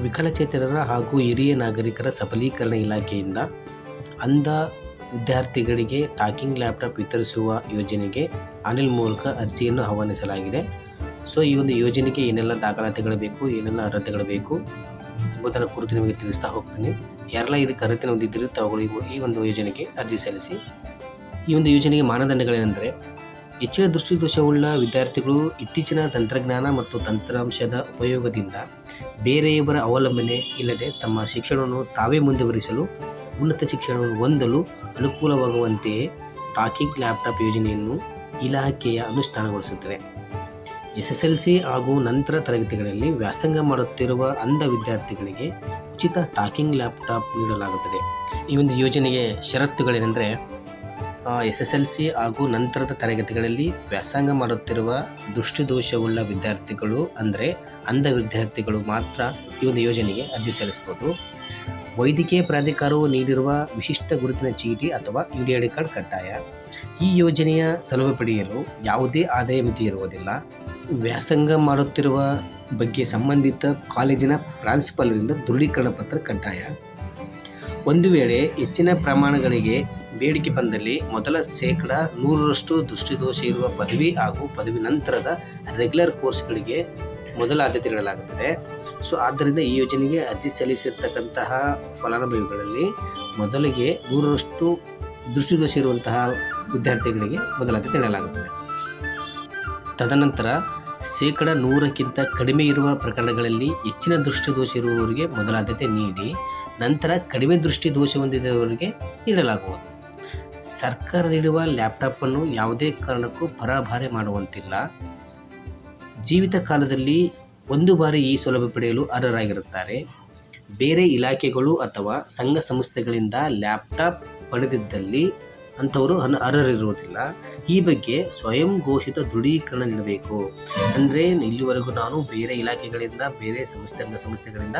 ವಿಕಲಚೇತನರ ಹಾಗೂ ಹಿರಿಯ ನಾಗರಿಕರ ಸಬಲೀಕರಣ ಇಲಾಖೆಯಿಂದ ಅಂಧ ವಿದ್ಯಾರ್ಥಿಗಳಿಗೆ ಟಾಕಿಂಗ್ ಲ್ಯಾಪ್ಟಾಪ್ ವಿತರಿಸುವ ಯೋಜನೆಗೆ ಆನ್ಲೈನ್ ಮೂಲಕ ಅರ್ಜಿಯನ್ನು ಆಹ್ವಾನಿಸಲಾಗಿದೆ. ಸೊ, ಈ ಒಂದು ಯೋಜನೆಗೆ ಏನೆಲ್ಲ ದಾಖಲಾತಿಗಳು ಬೇಕು, ಏನೆಲ್ಲ ಅರ್ಹತೆಗಳು ಬೇಕು ಎಂಬುದರ ಕುರಿತು ನಿಮಗೆ ತಿಳಿಸ್ತಾ ಹೋಗ್ತೀನಿ. ಯಾರೆಲ್ಲ ಇದಕ್ಕೆ ಅರ್ಹತೆ ಹೊಂದಿದ್ದೀರಿ ತಾವುಗಳು ಈ- ಈ ಒಂದು ಯೋಜನೆಗೆ ಅರ್ಜಿ ಸಲ್ಲಿಸಿ. ಈ ಒಂದು ಯೋಜನೆಗೆ ಮಾನದಂಡಗಳೇನೆಂದರೆ ಹೆಚ್ಚಿನ ದೃಷ್ಟಿದೋಷವುಳ್ಳ ವಿದ್ಯಾರ್ಥಿಗಳು ಇತ್ತೀಚಿನ ತಂತ್ರಜ್ಞಾನ ಮತ್ತು ತಂತ್ರಾಂಶದ ಉಪಯೋಗದಿಂದ ಬೇರೆಯವರ ಅವಲಂಬನೆ ಇಲ್ಲದೆ ತಮ್ಮ ಶಿಕ್ಷಣವನ್ನು ತಾವೇ ಮುಂದುವರಿಸಲು, ಉನ್ನತ ಶಿಕ್ಷಣವನ್ನು ಹೊಂದಲು ಅನುಕೂಲವಾಗುವಂತೆಯೇ ಟಾಕಿಂಗ್ ಲ್ಯಾಪ್ಟಾಪ್ ಯೋಜನೆಯನ್ನು ಇಲಾಖೆಯ ಅನುಷ್ಠಾನಗೊಳಿಸುತ್ತದೆ ಎಸ್ ಎಸ್ ಎಲ್ ಸಿ ಹಾಗೂ ನಂತರ ತರಗತಿಗಳಲ್ಲಿ ವ್ಯಾಸಂಗ ಮಾಡುತ್ತಿರುವ ಅಂಧ ವಿದ್ಯಾರ್ಥಿಗಳಿಗೆ ಉಚಿತ ಟಾಕಿಂಗ್ ಲ್ಯಾಪ್ಟಾಪ್ ನೀಡಲಾಗುತ್ತದೆ. ಈ ಒಂದು ಯೋಜನೆಗೆ ಷರತ್ತುಗಳೇನೆಂದರೆ ಎಸ್ ಎಸ್ ಎಲ್ ಸಿ ಹಾಗೂ ನಂತರದ ತರಗತಿಗಳಲ್ಲಿ ವ್ಯಾಸಂಗ ಮಾಡುತ್ತಿರುವ ದುಷ್ಟಿದೋಷವುಳ್ಳ ವಿದ್ಯಾರ್ಥಿಗಳು ಅಂದರೆ ಅಂಧ ವಿದ್ಯಾರ್ಥಿಗಳು ಮಾತ್ರ ಈ ಒಂದು ಯೋಜನೆಗೆ ಅರ್ಜಿ ಸಲ್ಲಿಸಬಹುದು. ವೈದ್ಯಕೀಯ ಪ್ರಾಧಿಕಾರವು ನೀಡಿರುವ ವಿಶಿಷ್ಟ ಗುರುತಿನ ಚೀಟಿ ಅಥವಾ ಯು ಡಿ ಕಾರ್ಡ್ ಕಡ್ಡಾಯ. ಈ ಯೋಜನೆಯ ಸೌಲಭ್ಯ ಪಡೆಯಲು ಯಾವುದೇ ಆದಾಯ ಮಿತಿ ಇರುವುದಿಲ್ಲ. ವ್ಯಾಸಂಗ ಮಾಡುತ್ತಿರುವ ಬಗ್ಗೆ ಸಂಬಂಧಿತ ಕಾಲೇಜಿನ ಪ್ರಾನ್ಸಿಪಾಲರಿಂದ ದೃಢೀಕರಣ ಪತ್ರ ಕಡ್ಡಾಯ. ಒಂದು ವೇಳೆ ಹೆಚ್ಚಿನ ಪ್ರಮಾಣಗಳಿಗೆ ಬೇಡಿಕೆ ಬಂದಲ್ಲಿ ಮೊದಲ ಶೇಕಡ ನೂರರಷ್ಟು ದೃಷ್ಟಿದೋಷ ಇರುವ ಪದವಿ ಹಾಗೂ ಪದವಿ ನಂತರದ ರೆಗ್ಯುಲರ್ ಕೋರ್ಸ್ಗಳಿಗೆ ಮೊದಲ ಆದ್ಯತೆ ನೀಡಲಾಗುತ್ತದೆ. ಸೊ, ಆದ್ದರಿಂದ ಈ ಯೋಜನೆಗೆ ಅರ್ಜಿ ಸಲ್ಲಿಸಿರ್ತಕ್ಕಂತಹ ಫಲಾನುಭವಿಗಳಲ್ಲಿ ಮೊದಲಿಗೆ ನೂರರಷ್ಟು ದೃಷ್ಟಿದೋಷ ಇರುವಂತಹ ವಿದ್ಯಾರ್ಥಿಗಳಿಗೆ ಮೊದಲ ಆದ್ಯತೆ ನೀಡಲಾಗುತ್ತದೆ. ತದನಂತರ ಶೇಕಡ ನೂರಕ್ಕಿಂತ ಕಡಿಮೆ ಇರುವ ಪ್ರಕರಣಗಳಲ್ಲಿ ಹೆಚ್ಚಿನ ದೃಷ್ಟಿದೋಷ ಇರುವವರಿಗೆ ಮೊದಲ ಆದ್ಯತೆ ನೀಡಿ, ನಂತರ ಕಡಿಮೆ ದೃಷ್ಟಿ ದೋಷ ಹೊಂದಿದವರಿಗೆ ನೀಡಲಾಗುವುದು. ಸರ್ಕಾರ ನೀಡುವ ಲ್ಯಾಪ್ಟಾಪನ್ನು ಯಾವುದೇ ಕಾರಣಕ್ಕೂ ಪರಾಭಾರೆ ಮಾಡುವಂತಿಲ್ಲ. ಜೀವಿತ ಕಾಲದಲ್ಲಿ ಒಂದು ಬಾರಿ ಈ ಸೌಲಭ್ಯ ಪಡೆಯಲು ಅರ್ಹರಾಗಿರುತ್ತಾರೆ. ಬೇರೆ ಇಲಾಖೆಗಳು ಅಥವಾ ಸಂಘ ಸಂಸ್ಥೆಗಳಿಂದ ಲ್ಯಾಪ್ಟಾಪ್ ಪಡೆದಿದ್ದಲ್ಲಿ ಅಂಥವರು ಅನ್ ಅರ್ಹರಿರುವುದಿಲ್ಲ ಈ ಬಗ್ಗೆ ಸ್ವಯಂ ಘೋಷಿತ ದೃಢೀಕರಣ ನೀಡಬೇಕು. ಅಂದರೆ ಇಲ್ಲಿವರೆಗೂ ನಾನು ಬೇರೆ ಇಲಾಖೆಗಳಿಂದ, ಬೇರೆ ಸಂಸ್ಥೆ ಸಂಸ್ಥೆಗಳಿಂದ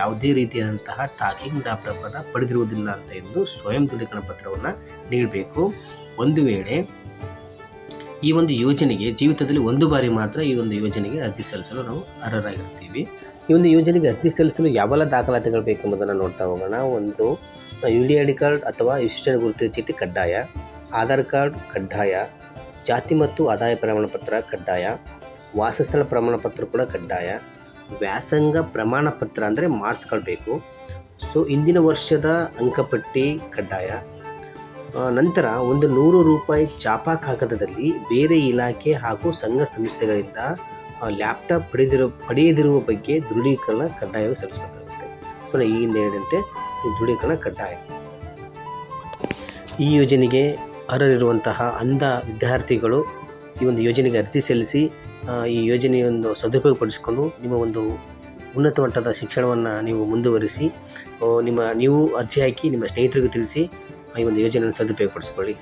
ಯಾವುದೇ ರೀತಿಯಾದಂತಹ ಟಾಕಿಂಗ್ ಲ್ಯಾಪ್ಟಾಪನ್ನು ಪಡೆದಿರುವುದಿಲ್ಲ ಅಂತ ಎಂದು ಸ್ವಯಂ ದೃಢೀಕರಣ ಪತ್ರವನ್ನು ನೀಡಬೇಕು. ಒಂದು ವೇಳೆ ಈ ಒಂದು ಯೋಜನೆಗೆ, ಜೀವಿತದಲ್ಲಿ ಒಂದು ಬಾರಿ ಮಾತ್ರ ಈ ಒಂದು ಯೋಜನೆಗೆ ಅರ್ಜಿ ಸಲ್ಲಿಸಲು ನಾವು ಅರ್ಹರಾಗಿರ್ತೀವಿ. ಈ ಒಂದು ಯೋಜನೆಗೆ ಅರ್ಜಿ ಸಲ್ಲಿಸಲು ಯಾವೆಲ್ಲ ದಾಖಲಾತಿಗಳು ಬೇಕೆಂಬುದನ್ನು ನೋಡ್ತಾ ಹೋಗೋಣ. ಒಂದು U D I D card ಅಥವಾ ವಿಶಿಷ್ಟ ಗುರುತಿನ ಚೀಟಿ ಕಡ್ಡಾಯ, ಆಧಾರ್ ಕಾರ್ಡ್ ಕಡ್ಡಾಯ, ಜಾತಿ ಮತ್ತು ಆದಾಯ ಪ್ರಮಾಣ ಪತ್ರ ಕಡ್ಡಾಯ, ವಾಸಸ್ಥಳ ಪ್ರಮಾಣ ಪತ್ರ ಕೂಡ ಕಡ್ಡಾಯ, ವ್ಯಾಸಂಗ ಪ್ರಮಾಣ ಪತ್ರ ಅಂದರೆ ಮಾರ್ಕ್ಸ್ಗಳು ಬೇಕು. ಸೊ ಇಂದಿನ ವರ್ಷದ ಅಂಕಪಟ್ಟಿ ಕಡ್ಡಾಯ. ನಂತರ ಒಂದು ನೂರು ರೂಪಾಯಿ ಚಾಪಾ ಕಾಗದದಲ್ಲಿ ಬೇರೆ ಇಲಾಖೆ ಹಾಗೂ ಸಂಘ ಸಂಸ್ಥೆಗಳಿಂದ ಲ್ಯಾಪ್ಟಾಪ್ ಪಡೆದಿರೋ, ಪಡೆಯದಿರುವ ಬಗ್ಗೆ ದೃಢೀಕರಣ ಕಡ್ಡಾಯವಾಗಿ ಸಲ್ಲಿಸಬೇಕಾಗುತ್ತೆ. ಸೊ ನಾನು ಈಗಿಂದ ಹೇಳಿದಂತೆ ದೃಢೀಕರಣ ಕಡ್ಡಾಯ. ಈ ಯೋಜನೆಗೆ ಅರ್ಹರಿರುವಂತಹ ಅಂಧ ವಿದ್ಯಾರ್ಥಿಗಳು ಈ ಒಂದು ಯೋಜನೆಗೆ ಅರ್ಜಿ ಸಲ್ಲಿಸಿ ಈ ಯೋಜನೆಯೊಂದು ಸದುಪಯೋಗಪಡಿಸಿಕೊಂಡು ನಿಮ್ಮ ಒಂದು ಉನ್ನತ ಮಟ್ಟದ ಶಿಕ್ಷಣವನ್ನು ನೀವು ಮುಂದುವರಿಸಿ ನಿಮ್ಮ, ನೀವು ಅರ್ಜಿ ಹಾಕಿ ನಿಮ್ಮ ಸ್ನೇಹಿತರಿಗೂ ತಿಳಿಸಿ ಈ ಒಂದು ಯೋಜನೆಯನ್ನು ಸದುಪಯೋಗಪಡಿಸ್ಕೊಳ್ಳಿ.